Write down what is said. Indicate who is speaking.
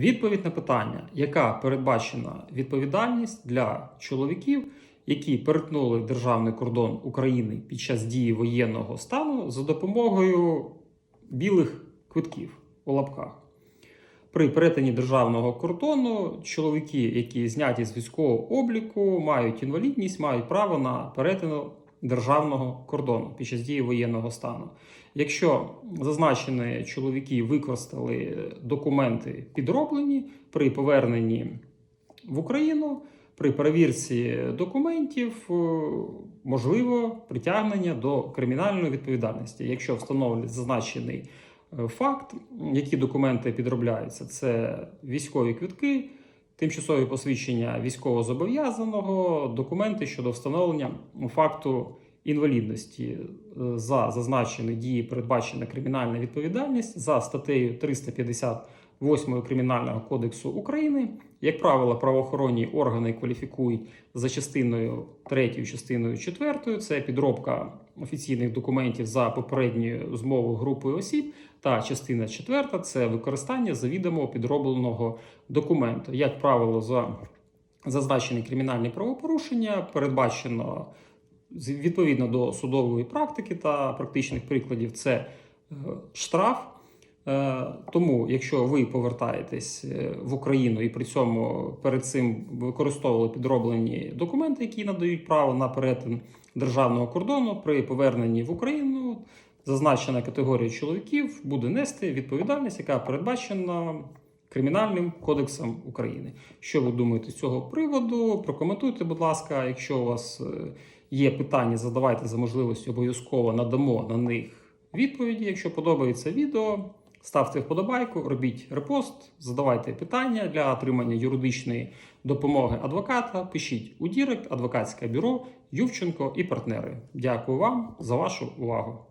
Speaker 1: Відповідь на питання, яка передбачена відповідальність для чоловіків, які перетнули державний кордон України під час дії воєнного стану за допомогою білих квитків у лапках. При перетині державного кордону чоловіки, які зняті з військового обліку, мають інвалідність, мають право на перетин державного кордону під час дії воєнного стану. Якщо зазначені чоловіки використали документи підроблені при поверненні в Україну, при перевірці документів е, можливо притягнення до кримінальної відповідальності, якщо встановлять зазначений е, факт, які документи підробляються, це військові квитки, тимчасові посвідчення військовозобов'язаного, документи щодо встановлення факту інвалідності Е, за зазначені дії передбачена кримінальна відповідальність за статтею 358 Кримінального кодексу України. Як правило, правоохоронні органи кваліфікують за частиною 3, частиною 4, це підробка офіційних документів за попередньою змовою групою осіб. Та частина 4 – це використання завідомо підробленого документу. Як правило, за зазначені кримінальні правопорушення передбачено відповідно до судової практики та практичних прикладів, це е, штраф. Е, Тому, якщо ви повертаєтесь е, в Україну і при цьому перед цим використовували підроблені документи, які надають право на перетин державного кордону, при поверненні в Україну зазначена категорія чоловіків буде нести відповідальність, яка передбачена Кримінальним кодексом України. Що ви думаєте з цього приводу? Прокоментуйте, будь ласка. Якщо у вас е, є питання, задавайте за можливості, обов'язково надамо на них відповіді. Якщо подобається відео, ставте вподобайку, робіть репост, задавайте питання для отримання юридичної допомоги адвоката. Пишіть у Дірект, адвокатське бюро Ювченко і партнери. Дякую вам за вашу увагу.